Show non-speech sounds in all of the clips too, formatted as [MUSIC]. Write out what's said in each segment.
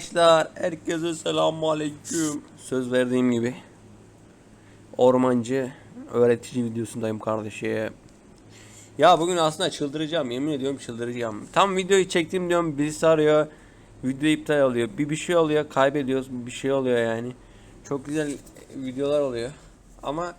Arkadaşlar herkese selamun aleyküm. Söz verdiğim gibi ormancı öğretici videosundayım kardeşim. Ya bugün aslında çıldıracağım yemin ediyorum çıldıracağım. Tam videoyu çektim diyorum birisi arıyor. Video iptal oluyor. Bir bir şey oluyor kaybediyoruz bir şey oluyor yani. Çok güzel videolar oluyor. Ama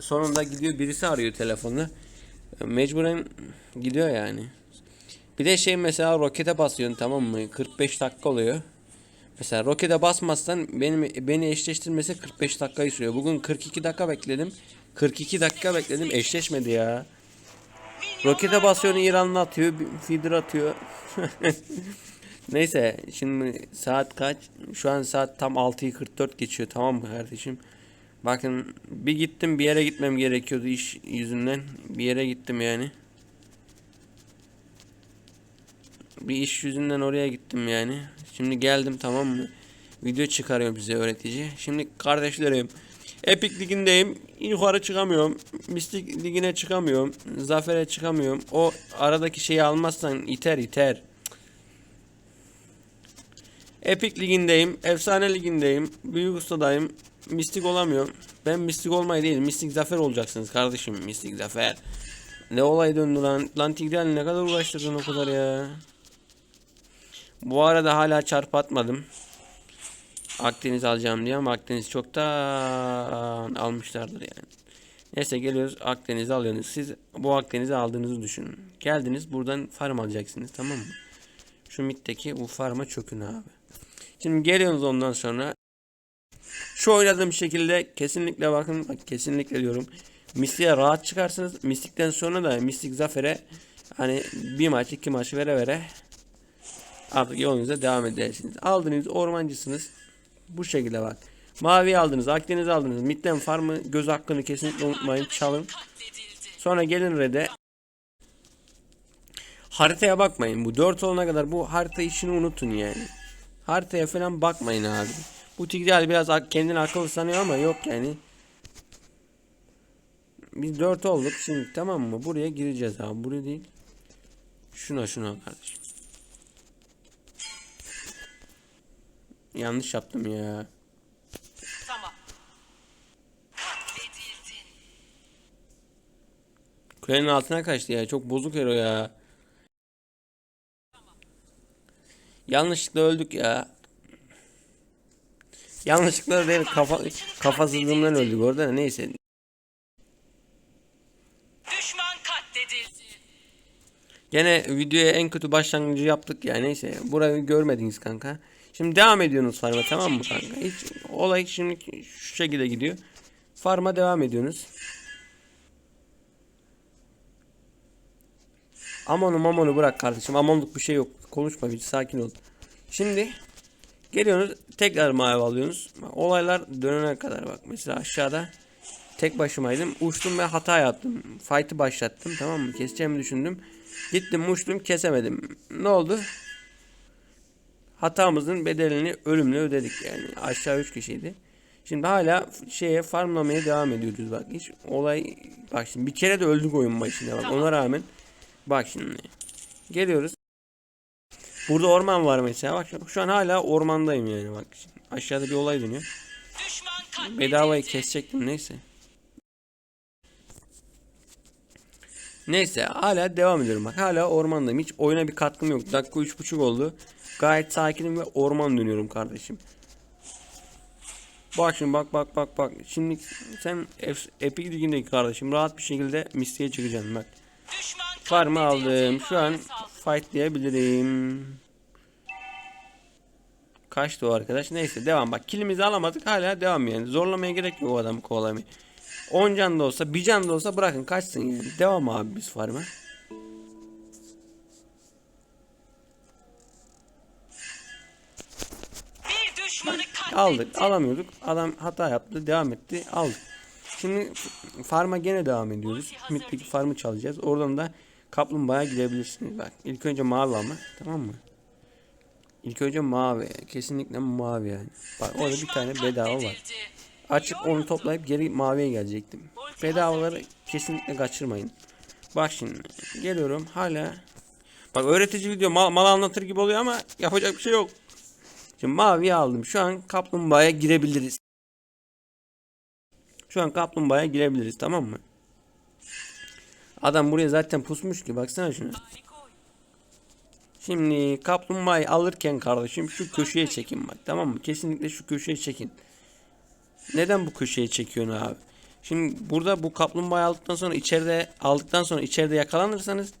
sonunda gidiyor birisi arıyor telefonla. Mecburen gidiyor yani. Bir de şey mesela rokete basıyorsun tamam mı? 45 dakika oluyor. Mesela rokete basmazsan benim beni eşleştirmesi 45 dakikayı sürüyor. Bugün 42 dakika bekledim. 42 dakika bekledim eşleşmedi ya. Rokete basıyorsun İranlı atıyor, feeder atıyor. [LAUGHS] Neyse şimdi saat kaç? Şu an saat tam 6'yı 44 geçiyor tamam mı kardeşim? Bakın bir gittim bir yere gitmem gerekiyordu iş yüzünden. Bir yere gittim yani. Bir iş yüzünden oraya gittim yani. Şimdi geldim tamam mı? Video çıkarıyor bize öğretici. Şimdi kardeşlerim Epic ligindeyim. Yukarı çıkamıyorum. Mistik ligine çıkamıyorum. Zafer'e çıkamıyorum. O aradaki şeyi almazsan iter iter. Epic ligindeyim. Efsane ligindeyim. Büyük ustadayım. Mistik olamıyorum. Ben mistik olmayı değil. Mistik zafer olacaksınız kardeşim. Mistik zafer. Ne olay döndü lan. Lan Tigreal ne kadar uğraştırdın o kadar ya. Bu arada hala çarp atmadım. Akdeniz alacağım diye ama Akdeniz çoktan almışlardır yani. Neyse geliyoruz Akdeniz'i alıyorsunuz. Siz bu Akdeniz'i aldığınızı düşünün. Geldiniz buradan farm alacaksınız tamam mı? Şu mitteki bu farma çökün abi. Şimdi geliyorsunuz ondan sonra. Şu oynadığım şekilde kesinlikle bakın bak kesinlikle diyorum. Mistik'e rahat çıkarsınız. Mistik'ten sonra da Mistik Zafer'e hani bir maç iki maç vere vere artık yolunuza devam edersiniz. Aldınız ormancısınız. Bu şekilde bak. Mavi aldınız, Akdeniz aldınız. Midden farmı göz hakkını kesinlikle unutmayın. Çalın. Sonra gelin red'e. Haritaya bakmayın. Bu 4 olana kadar bu harita işini unutun yani. Haritaya falan bakmayın abi. Bu Tigreal biraz kendini akıllı sanıyor ama yok yani. Biz 4 olduk şimdi tamam mı? Buraya gireceğiz abi. Buraya değil. Şuna şuna kardeşim. Yanlış yaptım ya. Tamam. Kulenin altına kaçtı ya. Çok bozuk hero ya. Yanlışlıkla öldük ya. Yanlışlıkla değil kafa kafasızlığımdan öldük orada da neyse. Düşman katledildi. Gene videoya en kötü başlangıcı yaptık ya neyse. Burayı görmediniz kanka. Şimdi devam ediyorsunuz farma tamam mı kanka? Hiç olay şimdi şu şekilde gidiyor. Farma devam ediyorsunuz. Amonu mamonu bırak kardeşim. Amonluk bir şey yok. Konuşma bir sakin ol. Şimdi geliyorsunuz tekrar mavi alıyorsunuz. Olaylar dönene kadar bak. Mesela aşağıda tek başımaydım. Uçtum ve hata yaptım. Fight'ı başlattım tamam mı? Keseceğimi düşündüm. Gittim uçtum kesemedim. Ne oldu? Hatamızın bedelini ölümle ödedik yani. Aşağı 3 kişiydi. Şimdi hala şeye farmlamaya devam ediyoruz bak. Hiç olay bak şimdi bir kere de öldük oyun başında bak. Ona rağmen bak şimdi. Geliyoruz. Burada orman var mesela. Bak şu, an hala ormandayım yani bak. Şimdi aşağıda bir olay dönüyor. Bedavayı kesecektim neyse. Neyse hala devam ediyorum bak. Hala ormandayım. Hiç oyuna bir katkım yok. Dakika üç buçuk oldu. Gayet sakinim ve orman dönüyorum kardeşim. Bak şimdi bak bak bak bak. Şimdi sen Epic Ligi'ndeki kardeşim rahat bir şekilde Misty'ye çıkacaksın bak. Farmı aldım. Şu an fight diyebilirim. Kaçtı o arkadaş. Neyse devam bak. Kilimizi alamadık hala devam yani. Zorlamaya gerek yok o adamı kovalamaya. 10 can da olsa bir can da olsa bırakın kaçsın yani. Devam abi biz farma. Aldık alamıyorduk. Adam hata yaptı devam etti aldık. Şimdi farma gene devam ediyoruz. Mitteki farmı çalacağız. Oradan da kaplumbağaya gidebilirsiniz. Bak ilk önce mavi ama tamam mı? İlk önce mavi. Kesinlikle mavi yani. Bak orada bir tane bedava var. Açıp onu toplayıp geri maviye gelecektim. Bedavaları kesinlikle kaçırmayın. Bak şimdi geliyorum hala. Bak öğretici video mal, mal anlatır gibi oluyor ama yapacak bir şey yok. Şimdi maviyi aldım. Şu an kaplumbağaya girebiliriz. Şu an kaplumbağaya girebiliriz tamam mı? Adam buraya zaten pusmuş ki baksana şuna. Şimdi kaplumbağayı alırken kardeşim şu köşeye çekin bak tamam mı? Kesinlikle şu köşeye çekin. Neden bu köşeye çekiyorsun abi? Şimdi burada bu kaplumbağayı aldıktan sonra içeride aldıktan sonra içeride yakalanırsanız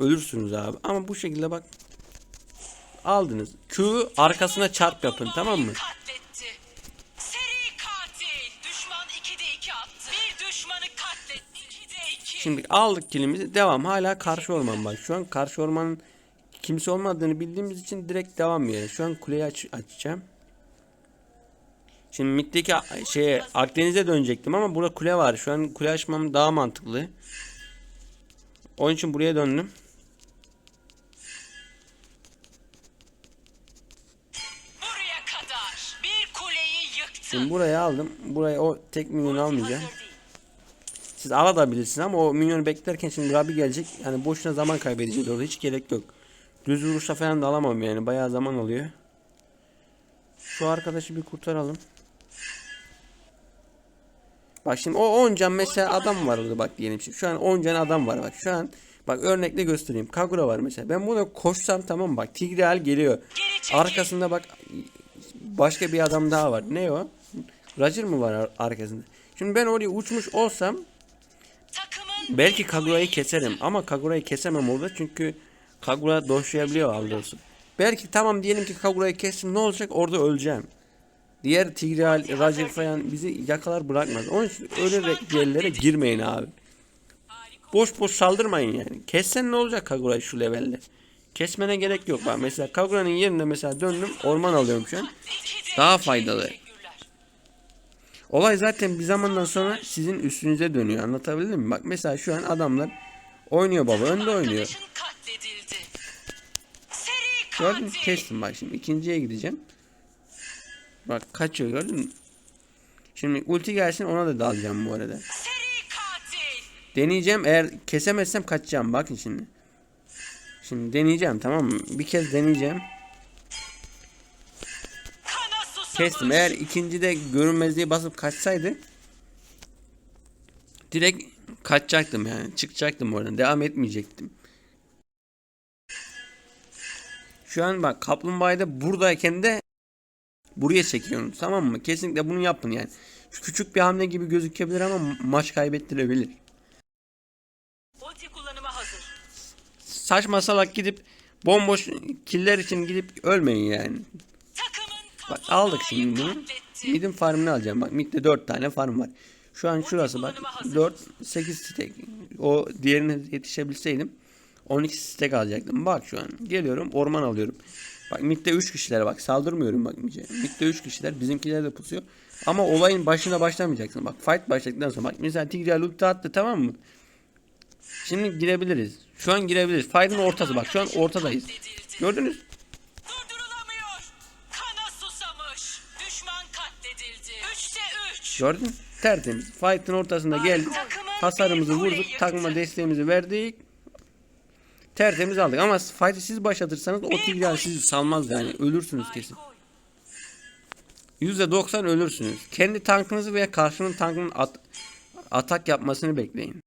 ölürsünüz abi. Ama bu şekilde bak aldınız. Q'yu arkasına çarp yapın tamam mı? Katletti. Seri katil. Düşman 2'de 2 attı. Bir düşmanı katletti. 2'de 2. Şimdi aldık kilimizi devam hala karşı orman bak. Şu an karşı ormanın kimse olmadığını bildiğimiz için direkt devam yani. Şu an kuleyi aç açacağım. Şimdi middeki şeye Akdeniz'e dönecektim ama burada kule var. Şu an kule açmam daha mantıklı. Onun için buraya döndüm. Şimdi buraya aldım. Buraya o tek minyonu almayacağım. Hazır değil. Siz alabilirsiniz ama o minyonu beklerken şimdi Rabi gelecek. Yani boşuna zaman kaybedeceğiz orada. Hiç gerek yok. Düz vuruşla falan da alamam yani. Bayağı zaman alıyor. Şu arkadaşı bir kurtaralım. Bak şimdi o 10 can mesela adam var orada bak diyelim şimdi. Şu an 10 can adam var bak. Şu an bak örnekle göstereyim. Kagura var mesela. Ben buna koşsam tamam bak. Tigreal geliyor. Arkasında bak başka bir adam daha var. Ne o? Roger mı var ar- arkasında? Şimdi ben oraya uçmuş olsam Belki Kagura'yı keserim ama Kagura'yı kesemem orada çünkü Kagura doşlayabiliyor aldığısı. Belki tamam diyelim ki Kagura'yı kestim ne olacak orada öleceğim. Diğer Tigreal, Roger falan bizi yakalar bırakmaz. Onun için öyle re- yerlere girmeyin abi. Boş boş saldırmayın yani. Kessen ne olacak Kagura'yı şu levelde? Kesmene gerek yok. Bak mesela Kagura'nın yerine mesela döndüm orman alıyorum şu an. Daha faydalı. Olay zaten bir zamandan sonra sizin üstünüze dönüyor. Anlatabildim mi? Bak mesela şu an adamlar oynuyor baba önde oynuyor. Gördün mü? Kestim bak şimdi ikinciye gideceğim. Bak kaçıyor gördün mü? Şimdi ulti gelsin ona da dalacağım bu arada. Deneyeceğim eğer kesemezsem kaçacağım bakın şimdi. Şimdi deneyeceğim tamam mı? Bir kez deneyeceğim. Kestim. Eğer ikincide görünmezliği basıp kaçsaydı direkt kaçacaktım yani. Çıkacaktım oradan. Devam etmeyecektim. Şu an bak kaplumbağayı da buradayken de buraya çekiyorsunuz tamam mı? Kesinlikle bunu yapın yani. Şu küçük bir hamle gibi gözükebilir ama maç kaybettirebilir. Saçma salak gidip bomboş killer için gidip ölmeyin yani. Bak aldık şimdi bunu. Mid'in farmını alacağım. Bak midde 4 tane farm var. Şu an şurası bak 4 8 stack. O diğerine yetişebilseydim 12 stack alacaktım. Bak şu an geliyorum orman alıyorum. Bak midde 3 kişiler bak saldırmıyorum bak midde. Midde 3 kişiler bizimkiler de pusuyor. Ama olayın başına başlamayacaksın. Bak fight başladıktan sonra bak mesela Tigreal ulti attı tamam mı? Şimdi girebiliriz. Şu an girebiliriz. Fight'ın ortası bak şu an ortadayız. Gördünüz? 3. Gördün? Tertemiz. Fight'ın ortasında geldik. Hasarımızı vurduk. Takma desteğimizi verdik. Tertemiz aldık ama fight'ı siz başlatırsanız o tigreal sizi salmaz yani. Ölürsünüz kesin. %90 ölürsünüz. Kendi tankınızı veya karşının tankının at- atak yapmasını bekleyin.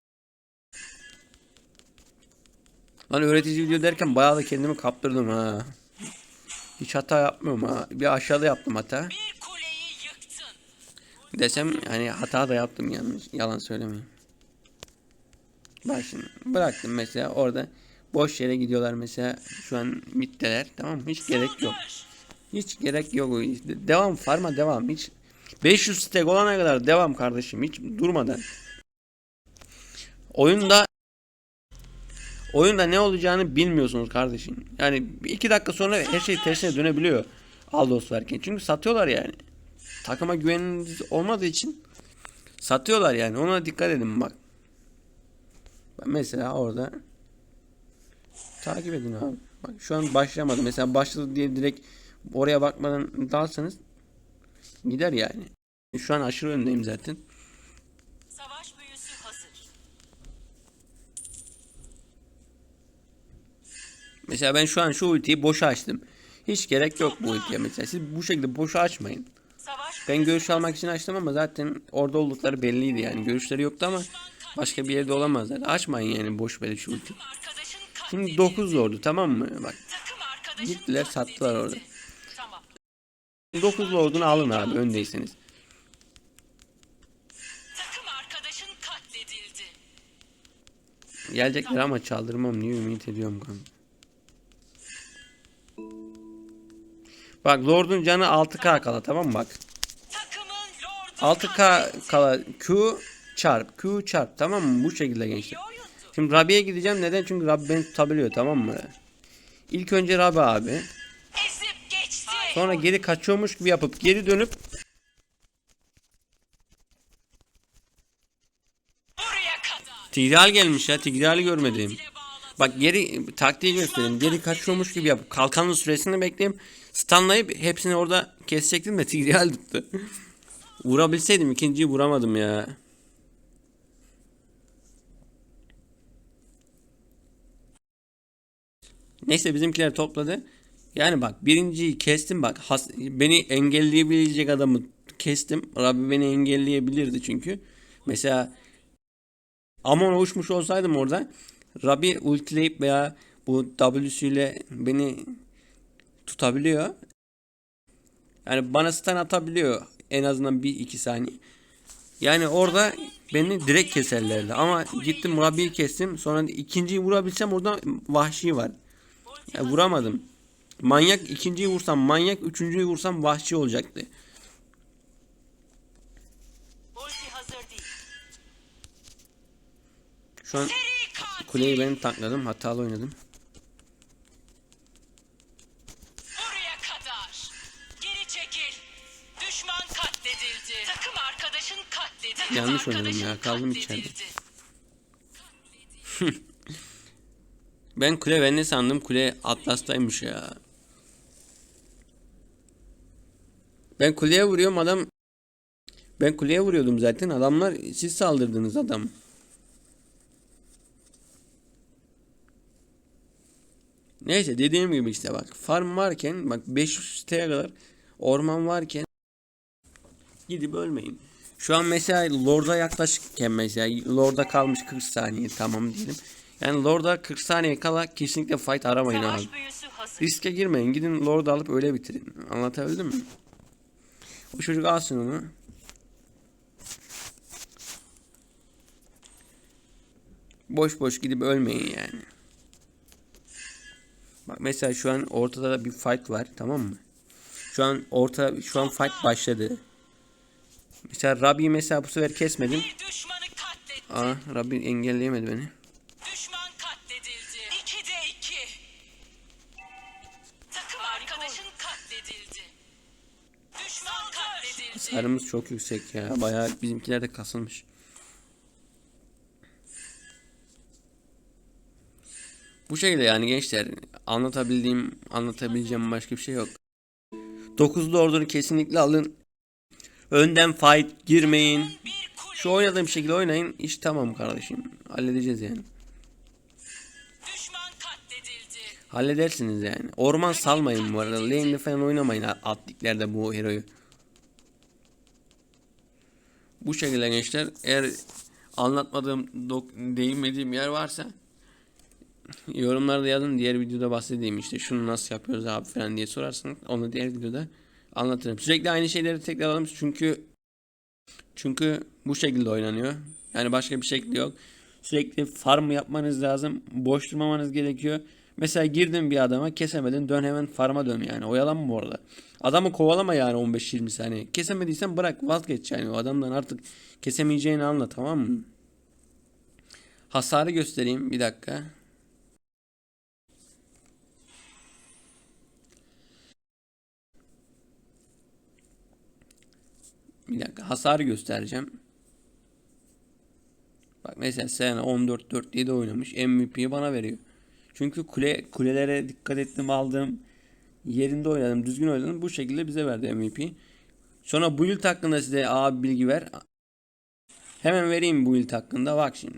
Lan öğretici video derken bayağı da kendimi kaptırdım ha. Hiç hata yapmıyorum ha. Bir aşağıda yaptım hata. Desem hani hata da yaptım yanlış yalan söylemeyeyim. Bak şimdi bıraktım mesela orada boş yere gidiyorlar mesela şu an mitteler tamam? Hiç gerek yok. Hiç gerek yok. Devam farma devam hiç 500 stack olana kadar devam kardeşim hiç durmadan. Oyunda oyunda ne olacağını bilmiyorsunuz kardeşim. Yani bir iki dakika sonra her şey tersine dönebiliyor. Aldos varken. Çünkü satıyorlar yani. Takıma güveniniz olmadığı için satıyorlar yani. Ona dikkat edin bak. Bak Mesela orada takip edin abi. Bak şu an başlamadı. Mesela başladı diye direkt oraya bakmadan dalsanız gider yani. Şu an aşırı öndeyim zaten. Savaş büyüsü hazır. Mesela ben şu an şu ultiyi boşa açtım. Hiç gerek yok bu ultiye mesela. Siz bu şekilde boşu açmayın. Ben görüş almak için açtım ama zaten orada oldukları belliydi yani. Görüşleri yoktu ama başka bir yerde olamazlar. Açmayın yani boş böyle şu Şimdi katledildi. 9 ordu tamam mı? Bak Gittiler, sattılar orada. katledildi. Tamam. 9 ordunu alın abi öndeyseniz. Gelecekler ama çaldırmam diye ümit ediyorum kanka. Bak Lord'un canı 6k kala tamam mı bak. Takımın lordu 6k kala Q çarp Q çarp tamam mı bu şekilde gençler. Şimdi Rabi'ye gideceğim neden çünkü Rabi beni tutabiliyor tamam mı? İlk önce Rabi abi. Sonra geri kaçıyormuş gibi yapıp geri dönüp. Tigreal gelmiş ya Tigreal'i görmedim. Bak geri taktiği göstereyim. Geri kaçıyormuş gibi yapıp kalkanın süresini bekleyeyim. Stunlayıp hepsini orada kesecektim de Tigreal tuttu. Vurabilseydim ikinciyi vuramadım ya. Neyse bizimkiler topladı. Yani bak birinciyi kestim bak has- beni engelleyebilecek adamı kestim. Rabbi beni engelleyebilirdi çünkü. Mesela Amon uçmuş olsaydım orada Rabbi ultileyip veya bu W'süyle beni tutabiliyor. Yani bana stun atabiliyor en azından bir iki saniye. Yani orada beni direkt keserlerdi. Ama gittim Rabbi'yi kestim. Sonra ikinciyi vurabilsem orada vahşi var. Ya vuramadım. Manyak ikinciyi vursam manyak, üçüncüyü vursam vahşi olacaktı. Şu an kuleyi ben tankladım. Hatalı oynadım. Oynadım ya, kaldım katledildi. [LAUGHS] Ben kule ben ne sandım? Kule Atlas'taymış ya. Ben kuleye vuruyorum adam ben kuleye vuruyordum zaten. Adamlar siz saldırdınız adam. Neyse dediğim gibi işte bak farm varken bak 500 siteye kadar orman varken gidip ölmeyin. Şu an mesela Lord'a yaklaşırken mesela Lord'a kalmış 40 saniye tamam diyelim. Yani Lord'a 40 saniye kala kesinlikle fight aramayın abi. Riske girmeyin. Gidin Lord'u alıp öyle bitirin. Anlatabildim mi? O çocuk alsın onu. Boş boş gidip ölmeyin yani. Bak mesela şu an ortada da bir fight var tamam mı? Şu an orta şu an fight başladı. Mesela Rabbi mesela bu sefer kesmedim. Aa Rabbi engelleyemedi beni. Düşman katledildi. 2'de 2. Takım arkadaşın katledildi. Düşman katledildi. Sarımız çok yüksek ya. Bayağı bizimkiler de kasılmış. Bu şekilde yani gençler anlatabildiğim, anlatabileceğim başka bir şey yok. 9'lu ordunu kesinlikle alın. Önden fight girmeyin. Şu oynadığım şekilde oynayın. İş tamam kardeşim. Halledeceğiz yani. Halledersiniz yani. Orman salmayın bu arada. Lane'de falan oynamayın alt liglerde bu hero'yu. Bu şekilde gençler eğer anlatmadığım, dok- değinmediğim yer varsa yorumlarda yazın. Diğer videoda bahsedeyim işte şunu nasıl yapıyoruz abi falan diye sorarsanız onu diğer videoda anlatırım. Sürekli aynı şeyleri tekrarlayalım çünkü çünkü bu şekilde oynanıyor. Yani başka bir şekli yok. Sürekli farm yapmanız lazım. Boş durmamanız gerekiyor. Mesela girdin bir adama kesemedin dön hemen farma dön yani. Oyalanma bu arada. Adamı kovalama yani 15-20 saniye. Kesemediysen bırak vazgeç yani. O adamdan artık kesemeyeceğini anla tamam mı? Hasarı göstereyim bir dakika. Bir dakika hasarı göstereceğim. Bak mesela Sena 14-4 de oynamış. MVP'yi bana veriyor. Çünkü kule kulelere dikkat ettim aldım. Yerinde oynadım. Düzgün oynadım. Bu şekilde bize verdi MVP. Sonra build hakkında size abi bilgi ver. Hemen vereyim build hakkında. Bak şimdi.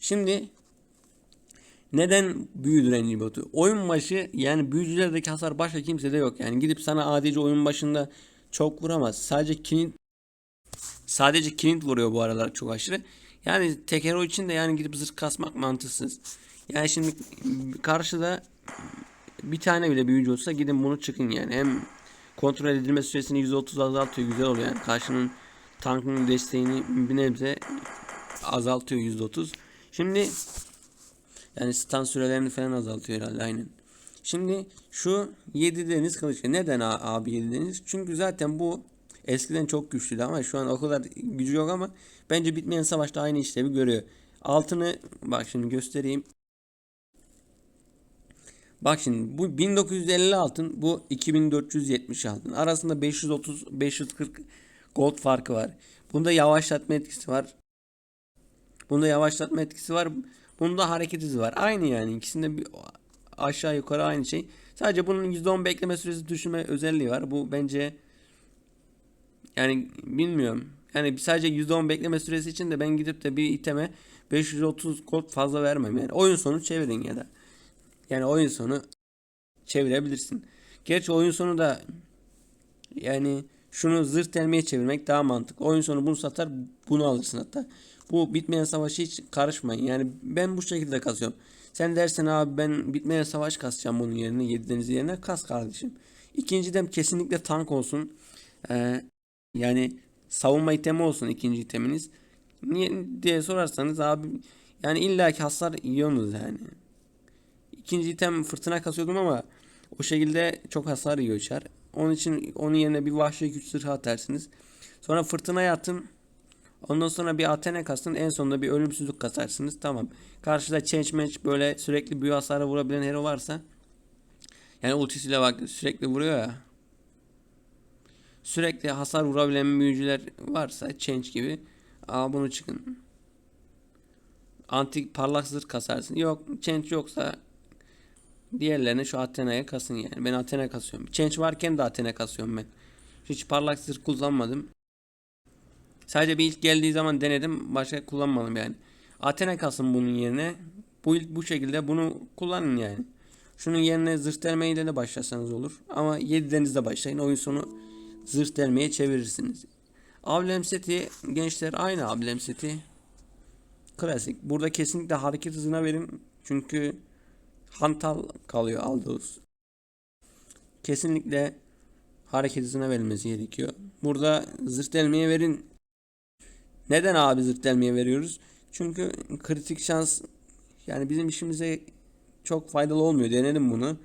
Şimdi Neden büyü direnci botu? Oyun başı yani büyücülerdeki hasar başka kimsede yok. Yani gidip sana adice oyun başında çok vuramaz. Sadece kilint sadece kilint vuruyor bu aralar çok aşırı. Yani tek hero için de yani gidip zırh kasmak mantıksız. Yani şimdi karşıda bir tane bile büyücü olsa gidin bunu çıkın yani. Hem kontrol edilme süresini %30 azaltıyor. Güzel oluyor yani. Karşının tankın desteğini bir nebze azaltıyor %30. Şimdi yani stun sürelerini falan azaltıyor herhalde aynen. Şimdi şu 7 deniz kılıç. Neden a- abi 7 deniz? Çünkü zaten bu eskiden çok güçlüydü ama şu an o kadar gücü yok ama bence bitmeyen savaşta aynı işlevi görüyor. Altını bak şimdi göstereyim. Bak şimdi bu 1950 altın bu 2470 altın. Arasında 530 540 gold farkı var. Bunda yavaşlatma etkisi var. Bunda yavaşlatma etkisi var. Bunda hareket hızı var. Aynı yani. ikisinde bir aşağı yukarı aynı şey. Sadece bunun %10 bekleme süresi düşürme özelliği var. Bu bence yani bilmiyorum. Yani sadece %10 bekleme süresi için de ben gidip de bir iteme 530 gold fazla vermem. Yani oyun sonu çevirin ya da. Yani oyun sonu çevirebilirsin. Gerçi oyun sonu da yani şunu zırh telmeye çevirmek daha mantıklı. Oyun sonu bunu satar bunu alırsın hatta. Bu bitmeyen savaşı hiç karışmayın. Yani ben bu şekilde kasıyorum. Sen dersen abi ben bitmeyen savaş kasacağım bunun yerine 7 deniz yerine kas kardeşim. İkinci dem kesinlikle tank olsun. Ee, yani savunma itemi olsun ikinci iteminiz. Niye diye sorarsanız abi yani illaki hasar yiyorsunuz yani. İkinci item fırtına kasıyordum ama o şekilde çok hasar yiyor çar. Onun için onun yerine bir vahşi güç zırhı atarsınız. Sonra fırtınaya atın. Ondan sonra bir Athena kasın. En sonunda bir ölümsüzlük kasarsınız. Tamam. Karşıda change match böyle sürekli büyü hasarı vurabilen hero varsa yani ultisiyle bak sürekli vuruyor ya. Sürekli hasar vurabilen büyücüler varsa change gibi. Aa bunu çıkın. Antik parlak zırh kasarsın. Yok change yoksa diğerlerine şu Athena'ya kasın yani. Ben Athena kasıyorum. Change varken de Athena kasıyorum ben. Hiç parlak zırh kullanmadım. Sadece bir ilk geldiği zaman denedim. Başka kullanmadım yani. Athena kasın bunun yerine. Bu ilk bu şekilde bunu kullanın yani. Şunun yerine zırh delmeyle de başlasanız olur. Ama 7 denizde başlayın. Oyun sonu zırh delmeye çevirirsiniz. Ablem seti gençler aynı ablem seti. Klasik. Burada kesinlikle hareket hızına verin. Çünkü hantal kalıyor Aldous. Kesinlikle hareket hızına verilmesi gerekiyor. Burada zırh delmeye verin. Neden abi zırh delmeye veriyoruz? Çünkü kritik şans yani bizim işimize çok faydalı olmuyor. Denedim bunu.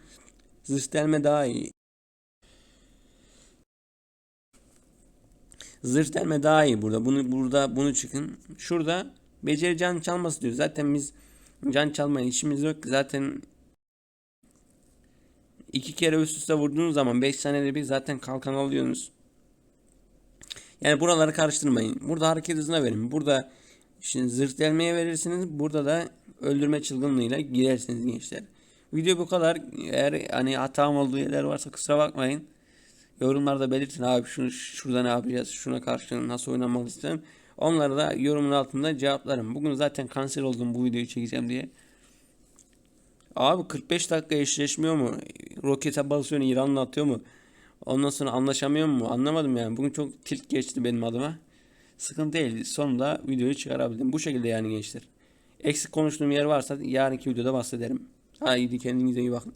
Zırh delme daha iyi. Zırh delme daha iyi burada. Bunu burada bunu çıkın. Şurada beceri can çalması diyor. Zaten biz can çalmaya işimiz yok. Zaten iki kere üst üste vurduğunuz zaman 5 saniyede bir zaten kalkan alıyorsunuz. Yani buraları karıştırmayın. Burada hareket hızına verin. Burada şimdi zırh delmeye verirsiniz. Burada da öldürme çılgınlığıyla girersiniz gençler. Video bu kadar. Eğer hani hatam olduğu yerler varsa kusura bakmayın. Yorumlarda belirtin abi şunu şurada ne yapacağız? Şuna karşı nasıl oynanmalı isterim. Onları da yorumun altında cevaplarım. Bugün zaten kanser oldum bu videoyu çekeceğim diye. Abi 45 dakika eşleşmiyor mu? Rokete basıyor İran'la atıyor mu? Ondan sonra anlaşamıyor mu? Anlamadım yani. Bugün çok tilt geçti benim adıma. Sıkıntı değil. Sonunda videoyu çıkarabildim. Bu şekilde yani gençler. Eksik konuştuğum yer varsa yarınki videoda bahsederim. Haydi kendinize iyi bakın.